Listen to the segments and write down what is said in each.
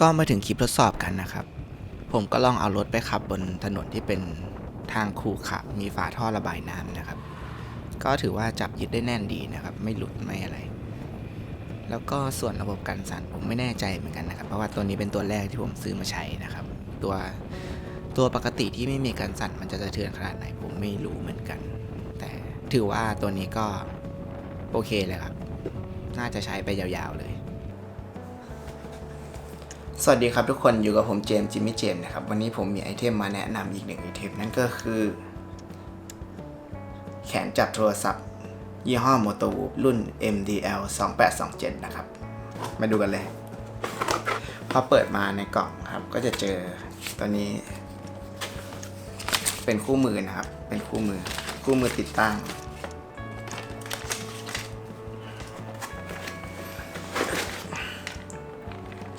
ก็มาถึงคลิปทดสอบกันนะครับ ผมก็ลองเอารถไปขับบนถนนที่เป็นทางคูขะมีฝาท่อระบายน้ำนะครับ ก็ถือว่าจับยึดได้แน่นดีนะครับ ไม่หลุดไม่อะไร แล้วก็ส่วนระบบกันสั่นผมไม่แน่ใจเหมือนกันนะครับ เพราะว่าตัวนี้เป็นตัวแรกที่ผมซื้อมาใช้นะครับ ตัวตัวปกติที่ไม่มีการสั่นมันจะสะเทือนขนาดไหนผมไม่รู้เหมือนกัน แต่ถือว่าตัวนี้ก็โอเคเลยครับ น่าจะใช้ไปยาวๆเลย สวัสดีครับทุกคนอยู่กับผมเจมส์จิมมี่เจมส์นะครับ วันนี้ผมมีไอเทมมาแนะนำอีกหนึ่งไอเทมนั่นก็คือ แขนจับโทรศัพท์ ยี่ห้อ m o t o w o o รุ่น MDL 2827 นะครับ มาดูกันเลย พอเปิดมาในกล่องครับ ก็จะเจอตัวนี้ เป็นคู่มือนะครับ เป็นคู่มือ คู่มือติดตั้ง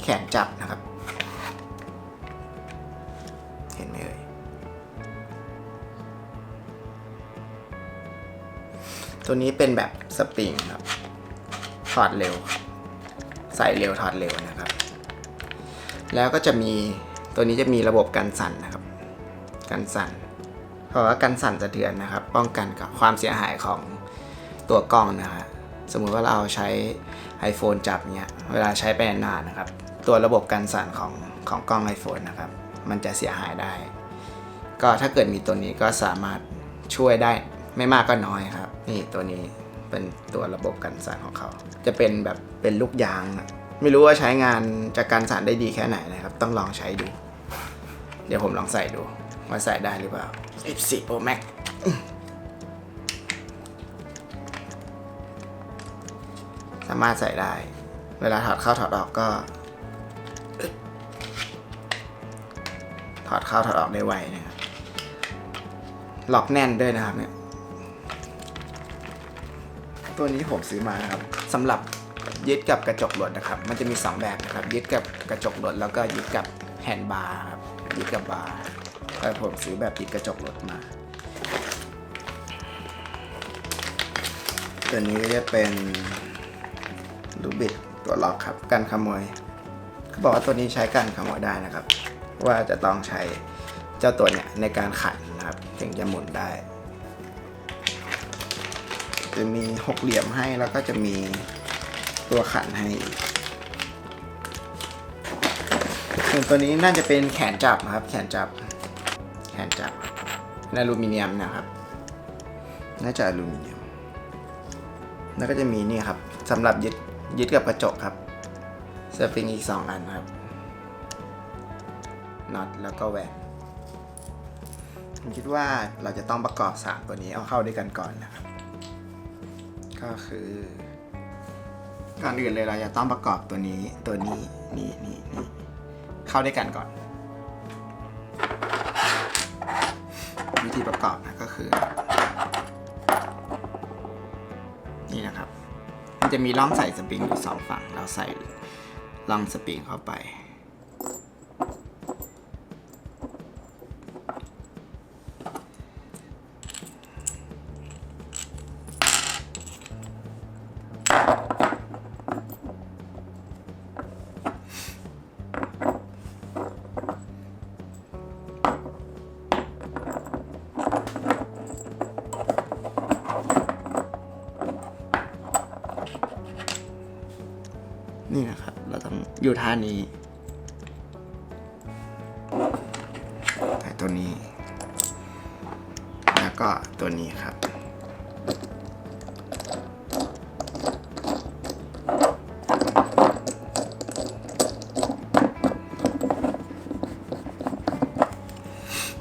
แขนจับนะครับ ตัวนี้เป็นแบบสปริงครับ ถอดเร็ว ใส่เร็วถอดเร็วนะครับ แล้วก็จะมีตัวนี้จะมีระบบกันสั่นนะครับ กันสั่นเพราะว่ากันสั่นสะเทือนนะครับ ป้องกันกับความเสียหายของตัวกล้องนะฮะสมมุติว่าเราใช้ iPhone จับเนี้ยเวลาใช้ไปนานนะครับ ตัวระบบกันสั่นของของกล้อง iPhone นะครับ มันจะเสียหายได้ ก็ถ้าเกิดมีตัวนี้ก็สามารถช่วยได้ ไม่มากก็น้อยครับ นี่ตัวนี้เป็นตัวระบบกันสั่นของเขา จะเป็นแบบเป็นลูกยางอะไม่รู้ว่าใช้งานจะกันสั่นได้ดีแค่ไหนนะครับ ต้องลองใช้ดู เดี๋ยวผมลองใส่ดู ว่าใส่ได้หรือเปล่า14 Pro Max สามารถใส่ได้ เวลาถอดเข้าถอดออกก็ถอดเข้าถอดออกได้ไวนะครับล็อกแน่นด้วยนะครับเนี่ย ตัวนี้ผมซื้อมาครับสำหรับยึดกับกระจกรถนะครับ มันจะมี 2 แบบนะครับยึดกับกระจกรถแล้วก็ยึดกับแฮนด์บาร์ครับยึดกับบาร์แต่ผมซื้อแบบยึดกระจกรถมา ตัวนี้ก็จะเป็นลูบิดตัวล็อกครับกันขโมยเขาบอกว่าตัวนี้ใช้กันขโมยได้นะครับ ว่าจะต้องใช้เจ้าตัวเนี้ยในการขันนะครับถึงจะหมุนได้ จะมีหกเหลี่ยมให้แล้วก็จะมีตัวขันให้ส่วนตัวนี้น่าจะเป็นแขนจับครับ แขนจับ แขนจับเป็นอลูมิเนียมนะครับ น่าจะอลูมิเนียม แล้วก็จะมีนี่ครับสำหรับยึดยึดกับกระจกครับสปริงอีก 2 อันครับน็อตแล้วก็แหวนผมคิดว่าเราจะต้องประกอบ3ตัวนี้เอาเข้าด้วยกันก่อนนะครับ ก็คือ ก่อนอื่นเลยเราจะต้องประกอบตัวนี้ตัวนี้นี่นี่นี่เข้าด้วยกันก่อน วิธีประกอบนะก็คือ นี่นะครับ มันจะมีร่องใส่สปริงอยู่สองฝั่ง เราใส่ร่องสปริงเข้าไป เราต้องอยู่ท่านี้แต่ตัวนี้ แล้วก็ตัวนี้ครับ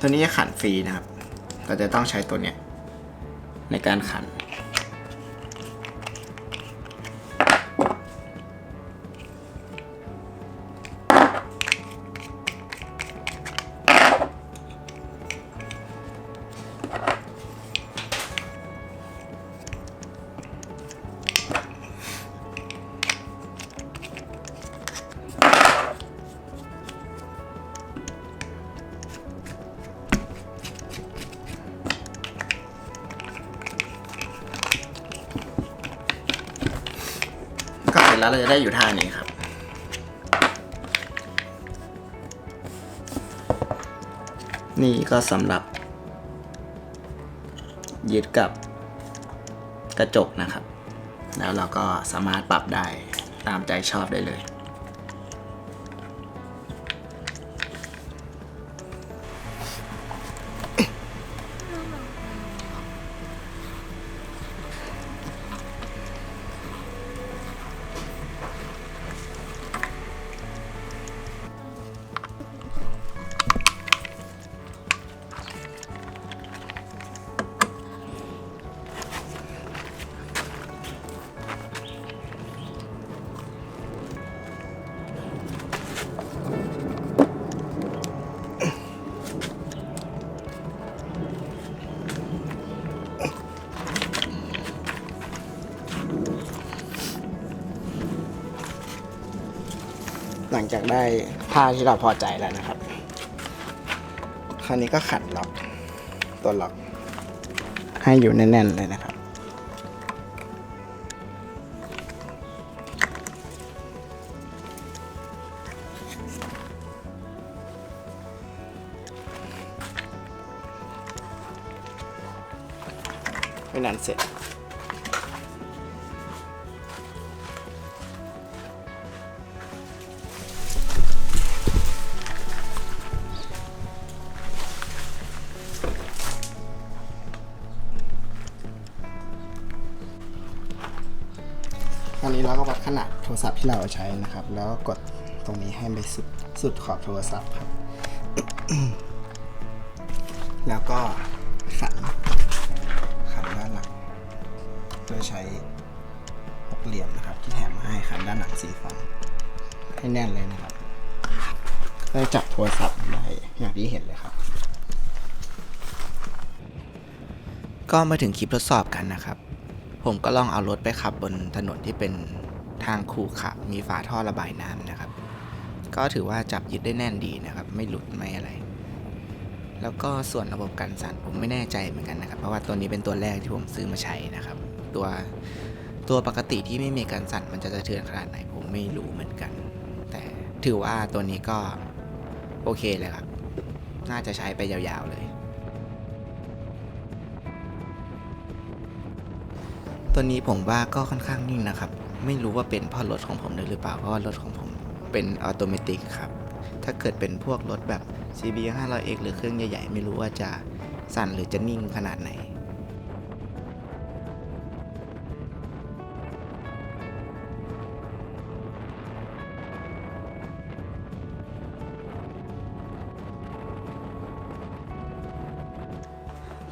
ตัวนี้จะขันฟรีนะครับ เราจะต้องใช้ตัวเนี้ยในการขัน แล้วเราจะได้อยู่ท่านี้ครับนี่ก็สำหรับ ยึดกับกระจกนะครับ แล้วเราก็สามารถปรับได้ตามใจชอบได้เลย หลังจากได้ผ้าที่เราพอใจแล้วนะครับ คราวนี้ก็ขัดล็อกตัวล็อก ให้อยู่แน่นๆเลยนะครับ ไม่นานเสร็จ อันนี้เราก็วัดขนาดโทรศัพท์ที่เราใช้นะครับ แล้วกดตรงนี้ให้ไปสุดสุดขอบโทรศัพท์ครับ แล้วก็ขันขันด้านหลังโดยใช้หกเหลี่ยมนะครับ ที่แถมมาให้ขันด้านหลังสีฟ้าให้แน่นเลยนะครับก็จะจับโทรศัพท์ได้อย่างที่เห็นเลยครับ ก็มาถึงคลิปทดสอบกันนะครับ ผมก็ลองเอารถไปขับบนถนนที่เป็นทางขรุขะมีฝาท่อระบายน้ำนะครับ ก็ถือว่าจับยึดได้แน่นดีนะครับ ไม่หลุดไม่อะไร แล้วก็ส่วนระบบการสั่นผมไม่แน่ใจเหมือนกันนะครับ เพราะว่าตัวนี้เป็นตัวแรกที่ผมซื้อมาใช้นะครับ ตัวตัวปกติที่ไม่มีการสั่นมันจะสะเทือนขนาดไหนผมไม่รู้เหมือนกัน แต่ถือว่าตัวนี้ก็โอเคเลยครับ น่าจะใช้ไปยาวๆเลย ตัวนี้ผมว่าก็ค่อนข้างนิ่งนะครับ ไม่รู้ว่าเป็นเพราะรถของผมหรือเปล่า เพราะว่ารถของผมเป็นออโตเมติกครับ ถ้าเกิดเป็นพวกรถแบบ CB 500X หรือเครื่องใหญ่ๆ ไม่รู้ว่าจะสั่นหรือจะนิ่งขนาดไหน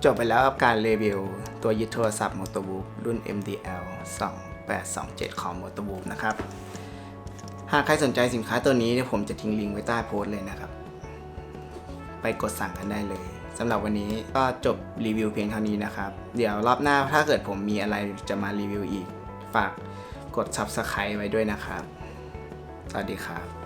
จบไปแล้วกับการรีวิว ตัวยึดโทรศัพท์ m o t o b o o k รุ่น MDL 2827 ของ m o t o b o o k นะครับ หากใครสนใจสินค้าตัวนี้เนี่ยผมจะทิ้งลิงก์ไว้ใต้โพสต์เลยนะครับ ไปกดสั่งกันได้เลยสำหรับวันนี้ก็จบรีวิวเพียงเท่านี้นะครับ เดี๋ยวรอบหน้าถ้าเกิดผมมีอะไรจะมารีวิวอีก ฝากกด Subscribe ไว้ด้วยนะครับ สวัสดีครับ